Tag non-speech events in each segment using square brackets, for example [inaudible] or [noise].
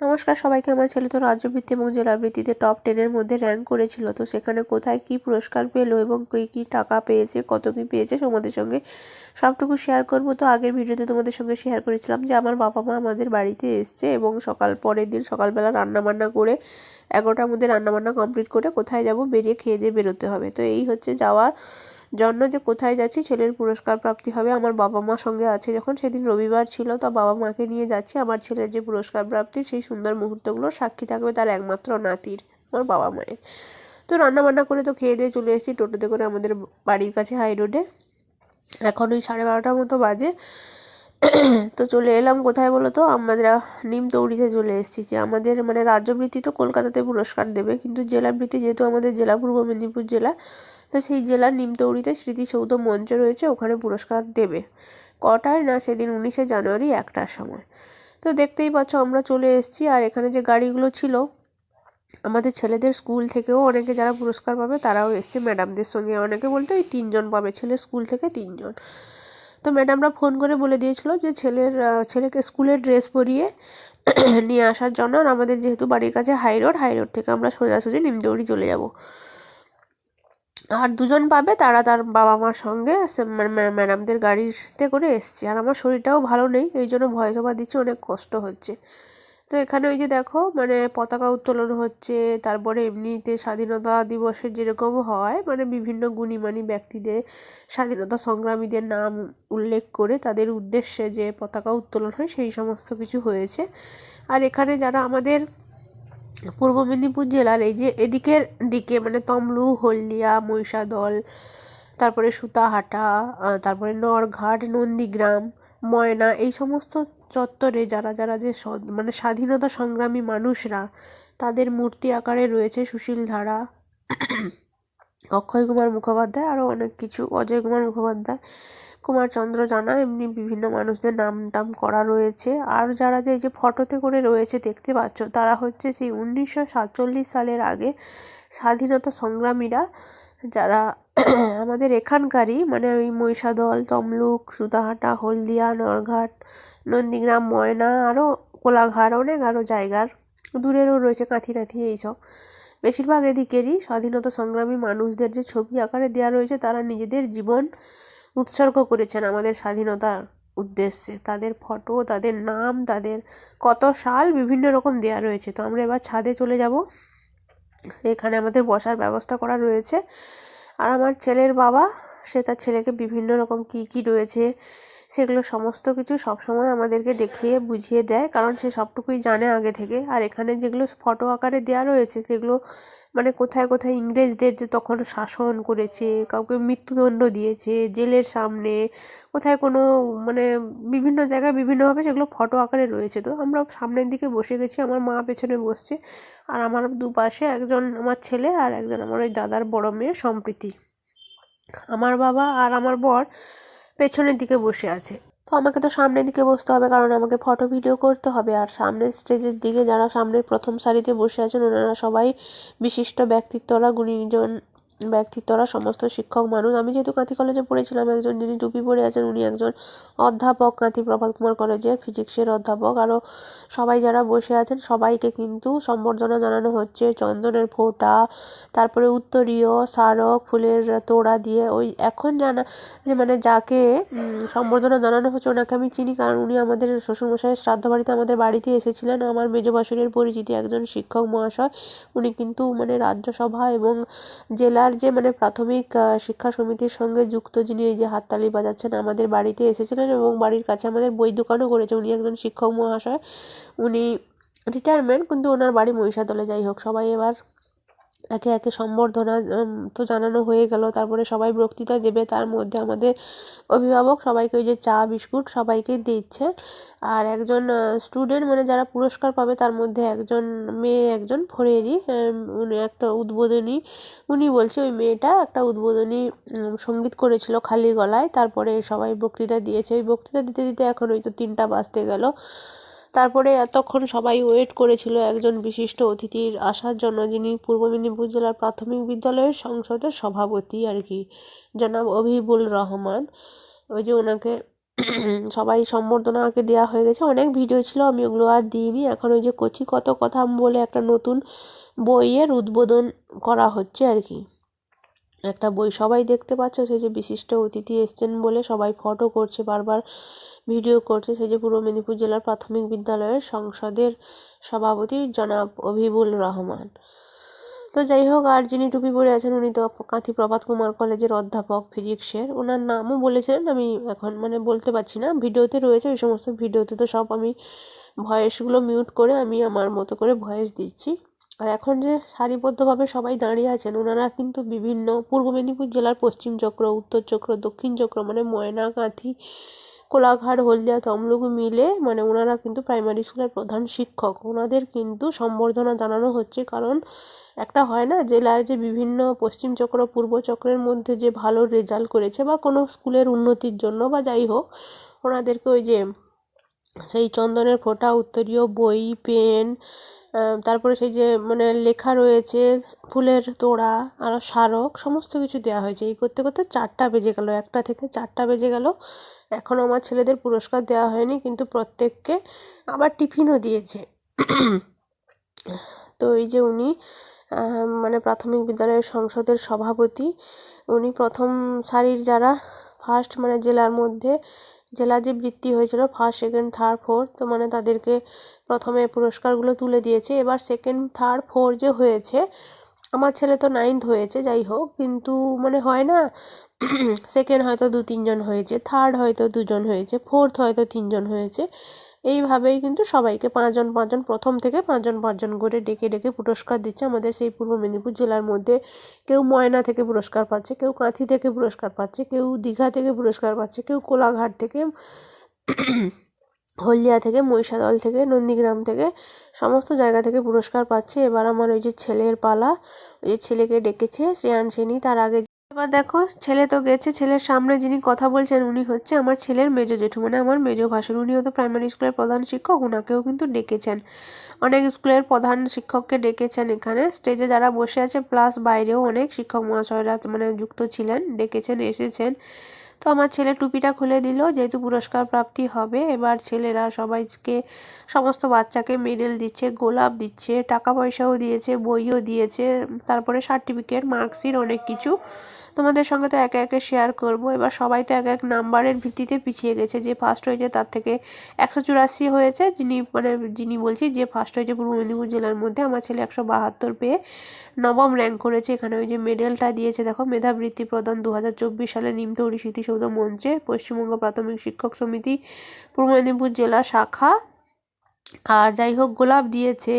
নমস্কার, সবাইকে আমার ছেলে তো রাজ্যবৃত্তি এবং জেলাবৃত্তিতে টপ টেনের মধ্যে র্যাঙ্ক করেছিল। তো সেখানে কোথায় কি পুরস্কার পেল এবং কী কী টাকা পেয়েছে, কত কী পেয়েছে তোমাদের সঙ্গে সবটুকু শেয়ার করব। তো আগের ভিডিওতে তোমাদের সঙ্গে শেয়ার করেছিলাম যে আমার বাবা মা আমাদের বাড়িতে এসছে এবং সকাল পরের দিন সকালবেলা রান্নাবান্না করে এগারোটার মধ্যে রান্নাবান্না কমপ্লিট করে কোথায় যাব বেরিয়ে খেয়ে দিয়ে বেরোতে হবে। তো এই হচ্ছে যাওয়ার জন্য যে কোথায় যাচ্ছি, ছেলের পুরস্কার প্রাপ্তি হবে, আমার বাবা মা সঙ্গে আছে। যখন সেদিন রবিবার ছিল, তো বাবা মাকে নিয়ে যাচ্ছি, আমার ছেলের যে পুরস্কার প্রাপ্তি, সেই সুন্দর মুহূর্তগুলো সাক্ষী থাকবে তার একমাত্র নাতির, আমার বাবা মায়ের। তো রান্না বান্না করে তো খেয়ে দিয়ে চলে এসেছি টোটোতে করে আমাদের বাড়ির কাছে হাই রোডে। এখন ওই সাড়ে বারোটার মতো বাজে। তো চলে এলাম, কোথায় বলো তো? আমরা নিমতৌড়িতে চলে এসেছি যে আমাদের মানে রাজ্যবৃত্তি তো কলকাতাতে পুরস্কার দেবে, কিন্তু জেলাবৃত্তি যেহেতু আমাদের জেলা, পূর্ব মেদিনীপুর জেলা তো সেই জেলার নিমতৌড়িতে স্মৃতিসৌধ মঞ্চ রয়েছে, ওখানে পুরস্কার দেবে। কটায় না, সেদিন উনিশে জানুয়ারি একটার সময়। তো দেখতেই পাচ্ছ, আমরা চলে এসেছি, আর এখানে যে গাড়িগুলো ছিল, আমাদের ছেলেদের স্কুল থেকেও অনেকে যারা পুরস্কার পাবে, তারাও এসছে। ম্যাডামদের সঙ্গে অনেকে বলতে ওই তিনজন পাবে, ছেলে স্কুল থেকে তিনজন। তো ম্যাডামরা ফোন করে বলে দিয়েছিল যে ছেলের ছেলেকে স্কুলের ড্রেস পরিয়ে নিয়ে আসার জন্য, আর আমাদের যেহেতু বাড়ির কাছে হাই রোড হাই রোড থেকে আমরা সোজাসুজি নিমদৌড়ি চলে যাব। আর দুজন পাবে, তারা তার বাবা মার সঙ্গে ম্যাডামদের গাড়িতে করে এসছে। আর আমার শরীরটাও ভালো নেই, এই জন্য ভয় ওভার দিচ্ছে, অনেক কষ্ট হচ্ছে। তো এখানে ওই যে দেখো মানে পতাকা উত্তোলন হচ্ছে, তারপরে এমনিতে স্বাধীনতা দিবসে যেরকম হয় মানে বিভিন্ন গুণীমানী ব্যক্তিদের স্বাধীনতা সংগ্রামীদের নাম উল্লেখ করে তাদের উদ্দেশ্যে যে পতাকা উত্তোলন হয়, সেই সমস্ত কিছু হয়েছে। আর এখানে যারা আমাদের পূর্ব মেদিনীপুর জেলার এই যে এদিকের দিকে মানে তমলু, হলদিয়া, মহিষাদল, তারপরে সুতাহাটা তারপরে নরঘাট, নন্দীগ্রাম, ময়না, এই সমস্ত চত্বরে যারা যারা যে মানে স্বাধীনতা সংগ্রামী মানুষরা, তাদের মূর্তি আকারে রয়েছে সুশীল ধারা, অক্ষয় কুমার মুখোপাধ্যায় আরও অনেক কিছু, অজয় কুমার মুখোপাধ্যায়। কুমারচন্দ্র জানা এমনি বিভিন্ন মানুষদের নাম টাম করা রয়েছে। আর যারা যে, এই যে ফটোতে করে রয়েছে, দেখতে পাচ্ছ, তারা হচ্ছে সেই উনিশশো সাতচল্লিশ সালের আগে স্বাধীনতা সংগ্রামীরা, যারা [clears throat] আমাদের এখানকারই মানে ওই মহিষাদল, তমলুক, সুতাহাটা, হলদিয়া, নরঘাট, নন্দীগ্রাম, ময়না আরও কোলাঘাট, অনেক আরও জায়গার দূরেরও রয়েছে কাঁথি টাথি এইসব। বেশিরভাগ এদিকেরই স্বাধীনতা সংগ্রামী মানুষদের যে ছবি আকারে দেওয়া রয়েছে, তারা নিজেদের জীবন উৎসর্গ করেছেন আমাদের স্বাধীনতার উদ্দেশ্যে। তাদের ফটো তাদের নাম, তাদের কত সাল বিভিন্ন রকম দেওয়া রয়েছে। তো আমরা এবার ছাদে চলে যাব। এখানে আমাদের বসার ব্যবস্থা করা রয়েছে। আর আমার ছেলের বাবা, সে তার ছেলেকে বিভিন্ন রকম কী কী রয়েছে সেগুলো সমস্ত কিছু সবসময় আমাদেরকে দেখিয়ে, বুঝিয়ে দেয়। কারণ সে সবটুকুই জানে আগে থেকে। আর এখানে যেগুলো ফটো আকারে দেওয়া রয়েছে, সেগুলো মানে কোথায় কোথায় ইংরেজদের যে তখন শাসন করেছে, কাউকে মৃত্যুদণ্ড দিয়েছে, জেলের সামনে, কোথায় কোনো মানে বিভিন্ন জায়গায় বিভিন্নভাবে সেগুলো ফটো আকারে রয়েছে। তো আমরা সামনের দিকে বসে গেছি, আমার মা পেছনে বসছে। আর আমার দুপাশে একজন আমার ছেলে আর একজন আমার ওই দাদার বড় মেয়ে সম্প্রীতি। আমার বাবা আর আমার বর পেছনের দিকে বসে আছে। তো আমাকে তো সামনের দিকে বসতে হবে, কারণ আমাকে ফটো ভিডিও করতে হবে। আর সামনের স্টেজের দিকে যারা সামনের প্রথম সারিতে বসে আছেন, ওনারা সবাই বিশিষ্ট ব্যক্তিত্বরা, গুণীজন ব্যক্তিত্বরা সমস্ত শিক্ষক মানুষ। আমি যেহেতু কাঁথি কলেজে পড়েছিলাম, একজন যিনি টুপি পরে আছেন, উনি একজন অধ্যাপক কাঁথি প্রভাত কুমার কলেজের ফিজিক্সের অধ্যাপক। আরও সবাই যারা বসে আছেন, সবাইকে কিন্তু সম্বর্ধনা জানানো হচ্ছে। চন্দনের ফোঁটা, তারপরে উত্তরীয়, স্মারক, ফুলের তোড়া দিয়ে ওই এখন জানা, যে মানে যাকে সম্বর্ধনা জানানো হচ্ছে, ওনাকে আমি চিনি কারণ উনি আমাদের শ্বশুরমশাইয়ের শ্রাদ্ধ বাড়িতে আমাদের বাড়িতে এসেছিলেন। আমার মেজ বাসুরের পরিচিতি একজন শিক্ষক মহাশয়। উনি কিন্তু মানে রাজ্যসভা এবং জেলার যে মানে প্রাথমিক শিক্ষা সমিতির সঙ্গে যুক্ত যিনি এই যে হাততালি বাজাচ্ছেন, আমাদের বাড়িতে এসেছিলেন এবং বাড়ির কাছে আমাদের বই দোকানও করেছে। উনি একজন শিক্ষক মহাশয়, উনি রিটায়ারমেন্ট কিন্তু ওনার বাড়ি মহিষাদলে যাই হোক, সবাই এবার একে একে সম্বর্ধনা তো জানানো হয়ে গেল। তারপরে সবাই বক্তৃতা দেবে। তার মধ্যে আমাদের অভিভাবক সবাইকে ওই যে চা, বিস্কুট সবাইকে দিচ্ছে। আর একজন স্টুডেন্ট মানে যারা পুরস্কার পাবে, তার মধ্যে একজন মেয়ে, একজন ফোরেরই উনি একটা উদ্বোধনী, উনি বলছে ওই মেয়েটা একটা উদ্বোধনী সংগীত করেছিল খালি গলায়। তারপরে সবাই বক্তৃতা দিয়েছে। ওই বক্তৃতা দিতে দিতে এখন ওই তো তিনটা বাজতে গেল। তারপরে এতক্ষণ সবাই ওয়েট করেছিল একজন বিশিষ্ট অতিথির আসার জন্য, যিনি পূর্ব মেদিনীপুর জেলার প্রাথমিক বিদ্যালয়ের সংসদের সভাপতি আর কি। জনাব অভিবুল রহমান। ওই যে ওনাকে [clears throat] সবাই সম্বর্ধনা আমাকে দেওয়া হয়ে গেছে। অনেক ভিডিও ছিল, আমি ওগুলো আর দিইনি। এখন ওই যে কচি কত কথা বলে একটা নতুন বইয়ের উদ্বোধন করা হচ্ছে আর কি। একটা বই সবাই দেখতে পাচ্ছ, সেই যে বিশিষ্ট অতিথি এসছেন বলে সবাই ফটো করছে, বারবার ভিডিও করছে। সেই যে পূর্ব মেদিনীপুর জেলার প্রাথমিক বিদ্যালয়ের সংসদের সভাপতি জনাব অভিবুল রহমান। তো যাই হোক, আর যিনি টুপি পরে আছেন, উনি তো কাঁথি প্রভাত কুমার কলেজের অধ্যাপক ফিজিক্সের ওনার নামও বলেছেন আমি এখন মানে বলতে পারছি না। ভিডিওতে রয়েছে, ওই সমস্ত ভিডিওতে তো সব আমি ভয়েসগুলো মিউট করে আমি আমার মতো করে ভয়েস দিচ্ছি। আর এখন যে সারিবদ্ধভাবে সবাই দাঁড়িয়ে আছেন, ওনারা কিন্তু বিভিন্ন পূর্ব মেদিনীপুর জেলার পশ্চিম চক্র, উত্তর চক্র, দক্ষিণ চক্র মানে ময়না, কাঁথি, কোলাঘাট, হলদিয়া, তমলুক মিলে মানে ওনারা কিন্তু প্রাইমারি স্কুলের প্রধান শিক্ষক। ওনাদের কিন্তু সম্বর্ধনা জানানো হচ্ছে কারণ একটা হয় না, জেলার যে বিভিন্ন পশ্চিম চক্র, পূর্ব চক্রের মধ্যে যে ভালো রেজাল্ট করেছে বা কোনো স্কুলের উন্নতির জন্য বা যাই হোক, ওনাদেরকে ওই যে সেই চন্দনের ফোঁটা, উত্তরীয় বই, পেন তারপরে সেই যে মানে লেখা রয়েছে, ফুলের তোড়া আরও স্মারক, সমস্ত কিছু দেওয়া হয়েছে। এই করতে করতে চারটা বেজে গেল, একটা থেকে চারটা বেজে গেল। এখনও আমার ছেলেদের পুরস্কার দেওয়া হয়নি, কিন্তু প্রত্যেককে আবার টিফিনও দিয়েছে। তো এই যে উনি মানে প্রাথমিক বিদ্যালয়ের সংসদের সভাপতি, উনি প্রথম সারির যারা ফার্স্ট মানে জেলার মধ্যে জেলা যে বৃত্তি হয়েছিল ফার্স্ট সেকেন্ড থার্ড ফোর্থ তো মানে তাদেরকে প্রথমে পুরস্কারগুলো তুলে দিয়েছে। এবার সেকেন্ড থার্ড ফোর যে হয়েছে, আমার ছেলে তো নাইন্থ হয়েছে, যাই হোক, কিন্তু মানে হয় না সেকেন্ড হয়তো দু তিনজন হয়েছে থার্ড হয়তো দুজন হয়েছে ফোর্থ হয়তো তিনজন হয়েছে। এইভাবেই কিন্তু সবাইকে পাঁচজন পাঁচজন, প্রথম থেকে পাঁচজন পাঁচজন করে ডেকে ডেকে পুরস্কার দিচ্ছে আমাদের সেই পূর্ব মেদিনীপুর জেলার মধ্যে। কেউ ময়না থেকে পুরস্কার পাচ্ছে, কেউ কাঁথি থেকে পুরস্কার পাচ্ছে, কেউ দীঘা থেকে পুরস্কার পাচ্ছে, কেউ কোলাঘাট থেকে [clears throat] হলদিয়া থেকে, মহিষাদল থেকে, নন্দীগ্রাম থেকে, সমস্ত জায়গা থেকে পুরস্কার পাচ্ছে। এবার আমার ওই যে ছেলের পালা, ওই যে ছেলেকে ডেকেছে, শ্রেয়ান সেনী তার আগে এবার দেখো, ছেলে তো গেছে, ছেলের সামনে যিনি কথা বলছেন উনি হচ্ছে আমার ছেলের মেজো জেঠু মানে আমার মেজো ভাসুর। উনিও তো প্রাইমারি স্কুলের প্রধান শিক্ষক ওনাকেও কিন্তু ডেকেছেন। অনেক স্কুলের প্রধান শিক্ষককে ডেকেছেন এখানে। স্টেজে যারা বসে আছে প্লাস বাইরেও অনেক শিক্ষক মহাশয়রা মানে যুক্ত ছিলেন, ডেকেছেন, এসেছেন। তো আমার ছেলে টুপিটা খুলে দিল, যেহেতু পুরস্কার প্রাপ্তি হবে, এবার ছেলেরা সবাইকে, সমস্ত বাচ্চাকে মেডেল দিচ্ছে, গোলাপ দিচ্ছে টাকা পয়সাও দিয়েছে, বইও দিয়েছে, তারপরে সার্টিফিকেট মার্কশিট অনেক কিছু। তোমাদের সঙ্গে তো একে একে শেয়ার করব। এবার সবাই তো এক এক নাম্বারের ভিত্তিতে পিছিয়ে গেছে। যে ফার্স্ট হয়েছে, তার থেকে একশো চুরাশি হয়েছে। যিনি মানে যিনি বলছি, যে ফার্স্ট হয়েছে পূর্ব মেদিনীপুর জেলার মধ্যে। আমার ছেলে একশো বাহাত্তর পেয়ে নবম র্যাঙ্ক করেছে। এখানে ওই যে মেডেলটা দিয়েছে, দেখো, মেধাবৃত্তি প্রদান দু হাজার চব্বিশ সালে নিমতৌরি স্মৃতিসৌধ মঞ্চে পশ্চিমবঙ্গ প্রাথমিক শিক্ষক সমিতি, পূর্ব মেদিনীপুর জেলা শাখা, আর যাই হোক, গোলাপ দিয়েছে,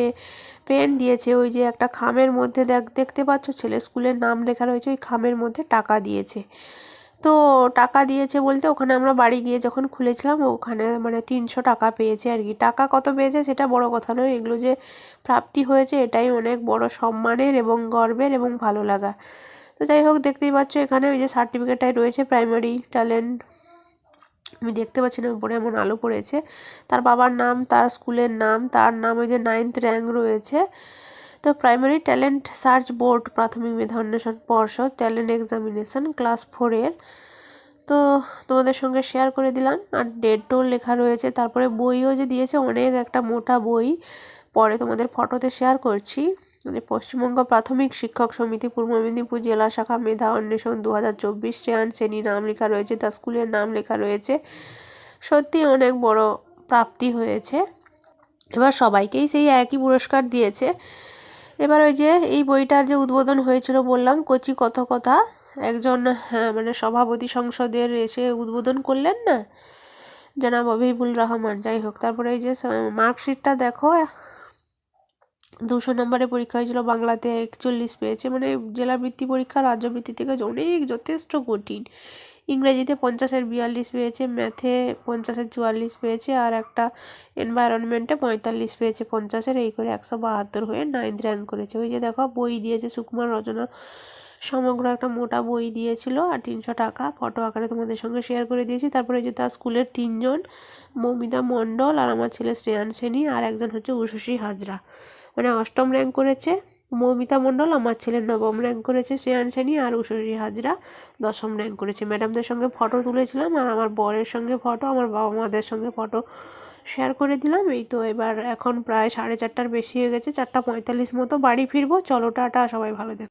পেন দিয়েছে, ওই যে একটা খামের মধ্যে দেখ, দেখতে পাচ্ছ? ছেলে স্কুলের নাম লেখা রয়েছে, ওই খামের মধ্যে টাকা দিয়েছে। তো টাকা দিয়েছে বলতে ওখানে আমরা বাড়ি গিয়ে যখন খুলেছিলাম, ওখানে মানে তিনশো টাকা পেয়েছে আর কি। টাকা কত পেয়েছে সেটা বড় কথা নয়, এগুলো যে প্রাপ্তি হয়েছে এটাই অনেক বড় সম্মানের এবং গর্বের এবং ভালো লাগা। তো যাই হোক, দেখতেই পাচ্ছ এখানে ওই যে সার্টিফিকেটটাই রয়েছে প্রাইমারি ট্যালেন্ট আমি দেখতে পাচ্ছি না, উপরে এমন আলো পড়েছে। তার বাবার নাম, তার স্কুলের নাম, তার নাম ওই যে নাইনথ র্যাঙ্ক রয়েছে। তো প্রাইমারি ট্যালেন্ট সার্চ বোর্ড প্রাথমিক মেধা অন্বেষণ পর্ষদ ট্যালেন্ট এক্সামিনেশন ক্লাস ফোরের তো তোমাদের সঙ্গে শেয়ার করে দিলাম। আর ডেটও লেখা রয়েছে। তারপরে বইও যে দিয়েছে, অনেক একটা মোটা বই। পরে তোমাদের ফটোতে শেয়ার করছি। যে পশ্চিমবঙ্গ প্রাথমিক শিক্ষক সমিতি, পূর্ব মেদিনীপুর জেলা শাখা মেধা অন্বেষণ দু হাজার চব্বিশ শ্রেয়ান শ্রেণি নাম লেখা রয়েছে। তার স্কুলের নাম লেখা রয়েছে। সত্যি অনেক বড় প্রাপ্তি হয়েছে। এবার সবাইকেই সেই একই পুরস্কার দিয়েছে। এবার ওই যে এই বইটার যে উদ্বোধন হয়েছিল বললাম কচি কত কথা একজন হ্যাঁ, মানে সভাপতি সংসদের এসে উদ্বোধন করলেন না? জনাব অভিবুল রহমান যাই হোক তারপরে এই যে মার্কশিটটা দেখো দুশো নম্বরে পরীক্ষা হয়েছিল বাংলাতে একচল্লিশ পেয়েছে মানে জেলা বৃত্তি পরীক্ষা রাজ্য বৃত্তি থেকে অনেক যথেষ্ট কঠিন। ইংরেজিতে পঞ্চাশের বিয়াল্লিশ পেয়েছে, ম্যাথে পঞ্চাশের চুয়াল্লিশ পেয়েছে, আর একটা এনভায়রনমেন্টে পঁয়তাল্লিশ পেয়েছে পঞ্চাশের, এই করে একশো বাহাত্তর হয়ে নাইন্থ র্যাঙ্ক করেছে। ওই যে দেখো, বই দিয়েছে সুকুমার রচনা, সমগ্র একটা মোটা বই দিয়েছিল, আর তিনশো টাকা ফটো আকারে তোমাদের সঙ্গে শেয়ার করে দিয়েছি। তারপরে যে তার স্কুলের তিনজন, মমিতা মণ্ডল আর আমার ছেলে শ্রেয়ান সেনী, আর একজন হচ্ছে উষসী হাজরা। মানে অষ্টম র্যাঙ্ক করেছে মৌমিতা মণ্ডল আমার ছেলে নবম র্যাঙ্ক করেছে শ্রেয়ান সেনি আর উষরী হাজরা দশম র্যাঙ্ক করেছে। ম্যাডামদের সঙ্গে ফটো তুলেছিলাম আর আমার বরের সঙ্গে ফটো আমার বাবা মাদের সঙ্গে ফটো শেয়ার করে দিলাম। এই তো এবার এখন প্রায় সাড়ে চারটার বেশি হয়ে গেছে, চারটা পঁয়তাল্লিশ মতো বাড়ি ফিরবো। চলো, টাটা, সবাই ভালো থেকো।